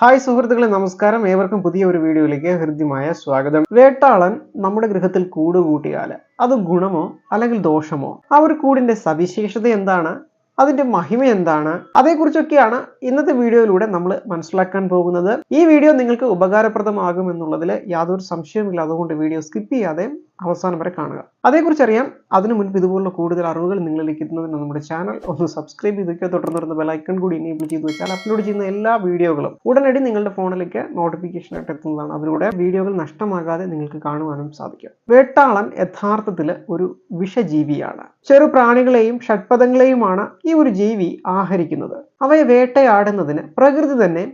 Hi സുഹൃത്തുക്കളെ നമസ്കാരം. ഏവർക്കും പുതിയ ഒരു വീഡിയോയിലേക്ക് ഹൃദ്യമായ സ്വാഗതം. വേട്ടാളൻ നമ്മുടെ ഗൃഹത്തിൽ കൂട് കൂട്ടിയാൽ അത് ഗുണമോ അല്ലെങ്കിൽ ദോഷമോ? ആ ഒരു കൂടിന്റെ സവിശേഷത എന്താണ്? അതിന്റെ മഹിമ എന്താണ്? അതേക്കുറിച്ചൊക്കെയാണ് ഇന്നത്തെ വീഡിയോയിലൂടെ നമ്മൾ മനസ്സിലാക്കാൻ പോകുന്നത്. ഈ വീഡിയോ നിങ്ങൾക്ക് ഉപകാരപ്രദമാകും എന്നുള്ളതിൽ യാതൊരു സംശയവുമില്ല അതുകൊണ്ട് വീഡിയോ സ്കിപ്പ് ചെയ്യാതെ അവസാനം വരെ കാണുക. അതേക്കുറിച്ച് അറിയാം അതിനു മുൻപ് ഇതുപോലുള്ള കൂടുതൽ അറിവുകൾ നിങ്ങളിലേക്ക് എത്തുന്നതിന് നമ്മുടെ ചാനൽ ഒന്ന് സബ്സ്ക്രൈബ് ചെയ്ത് വെക്കുക തുടർന്ന് വരുന്ന ബെലൈക്കൺ കൂടി എനേബിൾ ചെയ്ത് വെച്ചാൽ അപ്ലോഡ് ചെയ്യുന്ന എല്ലാ വീഡിയോകളും ഉടനടി നിങ്ങളുടെ ഫോണിലേക്ക് നോട്ടിഫിക്കേഷൻ ആയിട്ട് എത്തുന്നതാണ്. അതിലൂടെ വീഡിയോകൾ നഷ്ടമാകാതെ നിങ്ങൾക്ക് കാണുവാനും സാധിക്കും. വേട്ടാളൻ യഥാർത്ഥത്തിൽ ഒരു വിഷജീവിയാണ്. ചെറു പ്രാണികളെയും ഷഡ്പഥങ്ങളെയുമാണ് ഈ ഒരു ജീവി ആഹരിക്കുന്നത്. അവയെ വേട്ടയാടുന്നതിന് പ്രകൃതി തന്നെ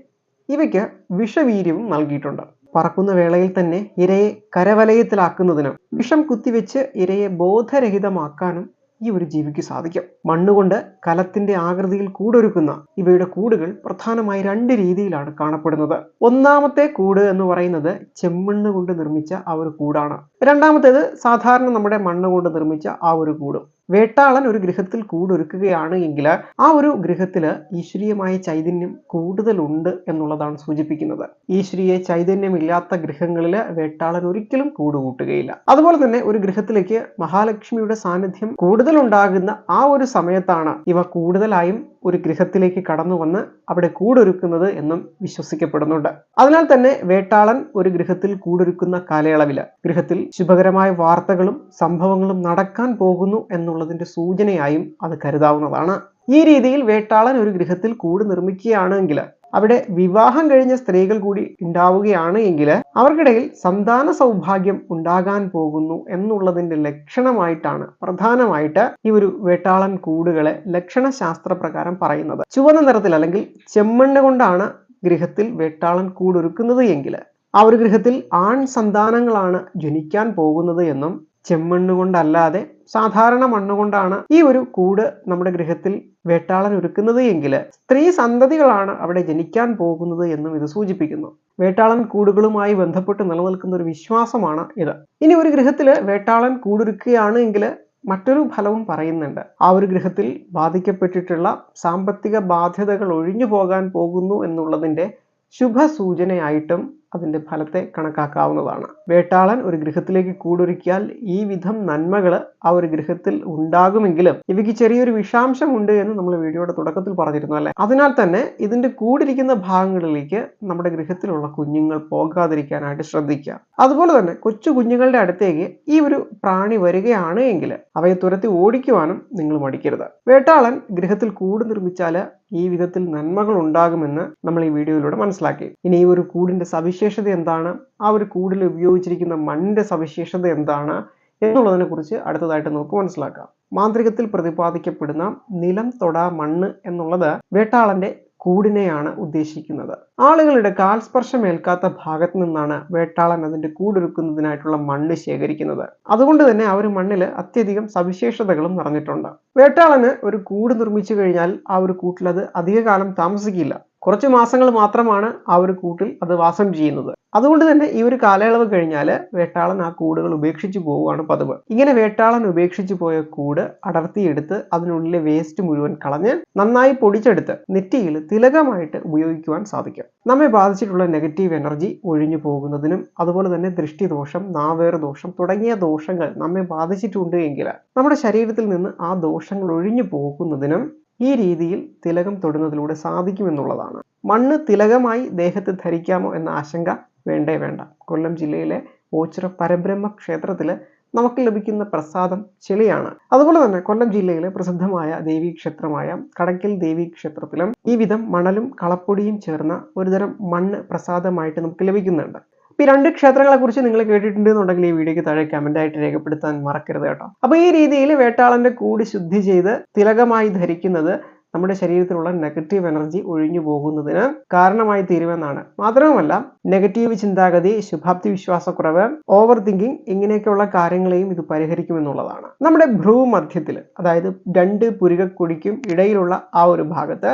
ഇവയ്ക്ക് വിഷവീര്യവും നൽകിയിട്ടുണ്ട്. പറക്കുന്ന വേളയിൽ തന്നെ ഇരയെ കരവലയത്തിലാക്കുന്നതിനും വിഷം കുത്തിവെച്ച് ഇരയെ ബോധരഹിതമാക്കാനും ഈ ഒരു ജീവിക്ക് സാധിക്കും. മണ്ണുകൊണ്ട് കലത്തിന്റെ ആകൃതിയിൽ കൂടൊരുക്കുന്ന ഇവയുടെ കൂടുകൾ പ്രധാനമായി രണ്ട് രീതിയിലാണ് കാണപ്പെടുന്നത്. ഒന്നാമത്തെ കൂട് എന്ന് പറയുന്നത് ചെമ്മണ്ണ് കൊണ്ട് നിർമ്മിച്ച ആ ഒരു കൂടാണ്. രണ്ടാമത്തേത് സാധാരണ നമ്മുടെ മണ്ണ് കൊണ്ട് നിർമ്മിച്ച ആ ഒരു കൂടും. വേട്ടാളൻ ഒരു ഗൃഹത്തിൽ കൂടൊരുക്കുകയാണ് എങ്കിൽ ആ ഒരു ഗൃഹത്തിൽ ഈശ്വരീയമായ ചൈതന്യം കൂടുതലുണ്ട് എന്നുള്ളതാണ് സൂചിപ്പിക്കുന്നത്. ഈശ്വരീയ ചൈതന്യമില്ലാത്ത ഗൃഹങ്ങളിൽ വേട്ടാളൻ ഒരിക്കലും കൂടുകൂട്ടുകയില്ല. അതുപോലെ തന്നെ ഒരു ഗൃഹത്തിലേക്ക് മഹാലക്ഷ്മിയുടെ സാന്നിധ്യം കൂടുതലുണ്ടാകുന്ന ആ ഒരു സമയത്താണ് ഇവ കൂടുതലായും ഒരു ഗൃഹത്തിലേക്ക് കടന്നു വന്ന് അവിടെ കൂടൊരുക്കുന്നത് എന്നും വിശ്വസിക്കപ്പെടുന്നുണ്ട്. അതിനാൽ തന്നെ വേട്ടാളൻ ഒരു ഗൃഹത്തിൽ കൂടൊരുക്കുന്ന കാലയളവിൽ ഗൃഹത്തിൽ ശുഭകരമായ വാർത്തകളും സംഭവങ്ങളും നടക്കാൻ പോകുന്നു എന്നുള്ളതിന്റെ സൂചനയായും അത് കരുതാവുന്നതാണ്. ഈ രീതിയിൽ വേട്ടാളൻ ഒരു ഗൃഹത്തിൽ കൂട് നിർമ്മിക്കുകയാണെങ്കിൽ അവിടെ വിവാഹം കഴിഞ്ഞ സ്ത്രീകൾ കൂടി ഉണ്ടാവുകയാണ് എങ്കിൽ അവർക്കിടയിൽ സന്താന സൗഭാഗ്യം ഉണ്ടാകാൻ പോകുന്നു എന്നുള്ളതിന്റെ ലക്ഷണമായിട്ടാണ് പ്രധാനമായിട്ട് ഈ ഒരു വേട്ടാളൻ കൂടുകളെ ലക്ഷണശാസ്ത്ര പ്രകാരം പറയുന്നത്. ചുവന്ന നിറത്തിൽ അല്ലെങ്കിൽ ചെമ്മണ്ണ് കൊണ്ടാണ് ഗൃഹത്തിൽ വേട്ടാളൻ കൂടൊരുക്കുന്നത് എങ്കിൽ ആ ഒരു ഗൃഹത്തിൽ ആൺ സന്താനങ്ങളാണ് ജനിക്കാൻ പോകുന്നത് എന്നും ചെമ്മണ്ണ് കൊണ്ടല്ലാതെ സാധാരണ മണ്ണുകൊണ്ടാണ് ഈ ഒരു കൂട് നമ്മുടെ ഗൃഹത്തിൽ വേട്ടാളൻ ഒരുക്കുന്നത് എങ്കിൽ സ്ത്രീ സന്തതികളാണ് അവിടെ ജനിക്കാൻ പോകുന്നത് എന്നും ഇത് സൂചിപ്പിക്കുന്നു. വേട്ടാളൻ കൂടുകളുമായി ബന്ധപ്പെട്ട് നിലനിൽക്കുന്ന ഒരു വിശ്വാസമാണ് ഇത്. ഇനി ഒരു ഗൃഹത്തിൽ വേട്ടാളൻ കൂടൊരുക്കുകയാണ് എങ്കിൽ മറ്റൊരു ഫലവും പറയുന്നുണ്ട്. ആ ഒരു ഗൃഹത്തിൽ ബാധിക്കപ്പെട്ടിട്ടുള്ള സാമ്പത്തിക ബാധ്യതകൾ ഒഴിഞ്ഞു പോകാൻ പോകുന്നു എന്നുള്ളതിന്റെ ശുഭസൂചനയായിട്ടും അതിന്റെ ഫലത്തെ കണക്കാക്കാവുന്നതാണ്. വേട്ടാളൻ ഒരു ഗൃഹത്തിലേക്ക് കൂടൊരുക്കിയാൽ ഈ വിധം നന്മകൾ ആ ഒരു ഗൃഹത്തിൽ ഉണ്ടാകുമെങ്കിലും ഇവയ്ക്ക് ചെറിയൊരു വിഷാംശം ഉണ്ട് എന്ന് നമ്മൾ വീഡിയോയുടെ തുടക്കത്തിൽ പറഞ്ഞിരുന്നു അല്ലെ? അതിനാൽ തന്നെ ഇതിന്റെ കൂടിരിക്കുന്ന ഭാഗങ്ങളിലേക്ക് നമ്മുടെ ഗൃഹത്തിലുള്ള കുഞ്ഞുങ്ങൾ പോകാതിരിക്കാനായിട്ട് ശ്രദ്ധിക്കുക. അതുപോലെ തന്നെ കൊച്ചു കുഞ്ഞുങ്ങളുടെ അടുത്തേക്ക് ഈ ഒരു പ്രാണി വരികയാണ് എങ്കിൽ അവയെ തുരത്തി ഓടിക്കുവാനും നിങ്ങൾ മടിക്കരുത്. വേട്ടാളൻ ഗൃഹത്തിൽ കൂട് നിർമ്മിച്ചാൽ ഈ വിധത്തിൽ നന്മകൾ ഉണ്ടാകുമെന്ന് നമ്മൾ ഈ വീഡിയോയിലൂടെ മനസ്സിലാക്കി. ഇനി ഈ ഒരു കൂടിന്റെ സവിശേഷത എന്താണ്? ആ ഒരു കൂടിൽ ഉപയോഗിച്ചിരിക്കുന്ന മണ്ണിന്റെ സവിശേഷത എന്താണ്? എന്നുള്ളതിനെ കുറിച്ച് അടുത്തതായിട്ട് നമുക്ക് മനസ്സിലാക്കാം. മാന്ത്രികത്തിൽ പ്രതിപാദിക്കപ്പെടുന്ന നിലം തൊട മണ്ണ് എന്നുള്ളത് വേട്ടാളന്റെ കൂടിനെയാണ് ഉദ്ദേശിക്കുന്നത്. ആളുകളുടെ കാൽസ്പർശമേൽക്കാത്ത ഭാഗത്ത് നിന്നാണ് വേട്ടാളൻ അതിന്റെ കൂടൊരുക്കുന്നതിനായിട്ടുള്ള മണ്ണ് ശേഖരിക്കുന്നത്. അതുകൊണ്ട് തന്നെ ആ ഒരു മണ്ണിൽ അത്യധികം സവിശേഷതകളും നിറഞ്ഞിട്ടുണ്ട്. വേട്ടാളന് ഒരു കൂട് നിർമ്മിച്ചു കഴിഞ്ഞാൽ ആ ഒരു കൂട്ടിൽ അത് അധികകാലം താമസിക്കില്ല. കുറച്ച് മാസങ്ങൾ മാത്രമാണ് ആ ഒരു കൂട്ടിൽ അത് വാസം ചെയ്യുന്നത്. അതുകൊണ്ട് തന്നെ ഈ ഒരു കാലയളവ് കഴിഞ്ഞാൽ വേട്ടാളൻ ആ കൂടുകൾ ഉപേക്ഷിച്ചു പോവുകയാണ് പതിവ്. ഇങ്ങനെ വേട്ടാളൻ ഉപേക്ഷിച്ചു പോയ കൂട് അടർത്തിയെടുത്ത് അതിനുള്ളിലെ വേസ്റ്റ് മുഴുവൻ കളഞ്ഞ് നന്നായി പൊടിച്ചെടുത്ത് നെറ്റിയിൽ തിലകമായിട്ട് ഉപയോഗിക്കുവാൻ സാധിക്കും. നമ്മെ ബാധിച്ചിട്ടുള്ള നെഗറ്റീവ് എനർജി ഒഴിഞ്ഞു പോകുന്നതിനും അതുപോലെ തന്നെ ദൃഷ്ടിദോഷം നാവേർ ദോഷം തുടങ്ങിയ ദോഷങ്ങൾ നമ്മെ ബാധിച്ചിട്ടുണ്ട് എങ്കിൽ നമ്മുടെ ശരീരത്തിൽ നിന്ന് ആ ദോഷങ്ങൾ ഒഴിഞ്ഞു പോകുന്നതിനും ഈ രീതിയിൽ തിലകം തൊടുന്നതിലൂടെ സാധിക്കുമെന്നുള്ളതാണ്. മണ്ണ് തിലകമായി ദേഹത്ത് ധരിക്കാമോ എന്ന ആശങ്ക വേണ്ടേ വേണ്ട. കൊല്ലം ജില്ലയിലെ ഓച്ചിറ പരബ്രഹ്മ ക്ഷേത്രത്തിൽ നമുക്ക് ലഭിക്കുന്ന പ്രസാദം ചെളിയാണ്. അതുപോലെ തന്നെ കൊല്ലം ജില്ലയിലെ പ്രസിദ്ധമായ ദേവീ ക്ഷേത്രമായ കടക്കൽ ദേവീ ക്ഷേത്രത്തിലും ഈ വിധം മണലും കളപ്പൊടിയും ചേർന്ന ഒരുതരം മണ്ണ് പ്രസാദമായിട്ട് നമുക്ക് ലഭിക്കുന്നുണ്ട്. ഈ രണ്ട് ക്ഷേത്രങ്ങളെ കുറിച്ച് നിങ്ങൾ കേട്ടിട്ടുണ്ട് എന്നുണ്ടെങ്കിൽ ഈ വീഡിയോക്ക് താഴെ കമന്റ് ആയിട്ട് രേഖപ്പെടുത്താൻ മറക്കരുത് കേട്ടോ. അപ്പൊ ഈ രീതിയിൽ വേട്ടാളന്റെ കൂടി ശുദ്ധി ചെയ്ത് തിലകമായി ധരിക്കുന്നത് നമ്മുടെ ശരീരത്തിലുള്ള നെഗറ്റീവ് എനർജി ഒഴിഞ്ഞു പോകുന്നതിന് കാരണമായി തീരുമെന്നാണ്. മാത്രവുമല്ല നെഗറ്റീവ് ചിന്താഗതി ശുഭാപ്തി വിശ്വാസക്കുറവ് ഓവർ തിങ്കിങ് ഇങ്ങനെയൊക്കെയുള്ള കാര്യങ്ങളെയും ഇത് പരിഹരിക്കുമെന്നുള്ളതാണ്. നമ്മുടെ ഭ്രൂ മധ്യത്തിൽ അതായത് രണ്ട് പുരികക്കൊടിക്കും ഇടയിലുള്ള ആ ഒരു ഭാഗത്ത്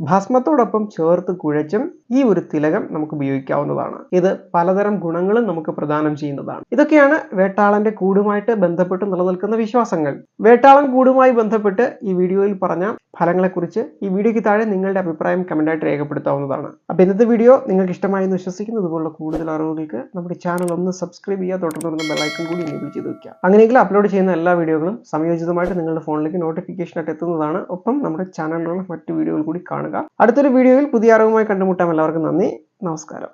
ഭസ്മത്തോടൊപ്പം ചേർത്ത് കുഴച്ചും ഈ ഒരു തിലകം നമുക്ക് ഉപയോഗിക്കാവുന്നതാണ്. ഇത് പലതരം ഗുണങ്ങളും നമുക്ക് പ്രദാനം ചെയ്യുന്നതാണ്. ഇതൊക്കെയാണ് വേട്ടാളന്റെ കൂടുമായിട്ട് ബന്ധപ്പെട്ട് നിലനിൽക്കുന്ന വിശ്വാസങ്ങൾ. വേട്ടാളൻ കൂടുമായി ബന്ധപ്പെട്ട് ഈ വീഡിയോയിൽ പറഞ്ഞ ഫലങ്ങളെക്കുറിച്ച് ഈ വീഡിയോയ്ക്ക് താഴെ നിങ്ങളുടെ അഭിപ്രായം കമന്റായിട്ട് രേഖപ്പെടുത്താവുന്നതാണ്. അപ്പോൾ ഇന്നത്തെ വീഡിയോ നിങ്ങൾക്ക് ഇഷ്ടമായി എന്ന് വിശ്വസിക്കുന്നു കൂടുതൽ അറിവുകൾക്ക് നമ്മുടെ ചാനൽ ഒന്ന് സബ്സ്ക്രൈബ് ചെയ്യുക തുടർന്ന് ബെല്ലൈക്കൺ കൂടി എനേബിൾ ചെയ്ത് വെക്കുക. അങ്ങനെയെങ്കിൽ അപ്ലോഡ് ചെയ്യുന്ന എല്ലാ വീഡിയോകളും സംയോജിതമായിട്ട് നിങ്ങളുടെ ഫോണിലേക്ക് നോട്ടിഫിക്കേഷനായിട്ട് എത്തുന്നതാണ്. ഒപ്പം നമ്മുടെ ചാനലിലുള്ള മറ്റു വീഡിയോകൾ കൂടി കാണുക. അടുത്തൊരു വീഡിയോയിൽ പുതിയ അറിവുമായി കണ്ടുമുട്ടാം എല്ലാവർക്കും നന്ദി. നമസ്കാരം.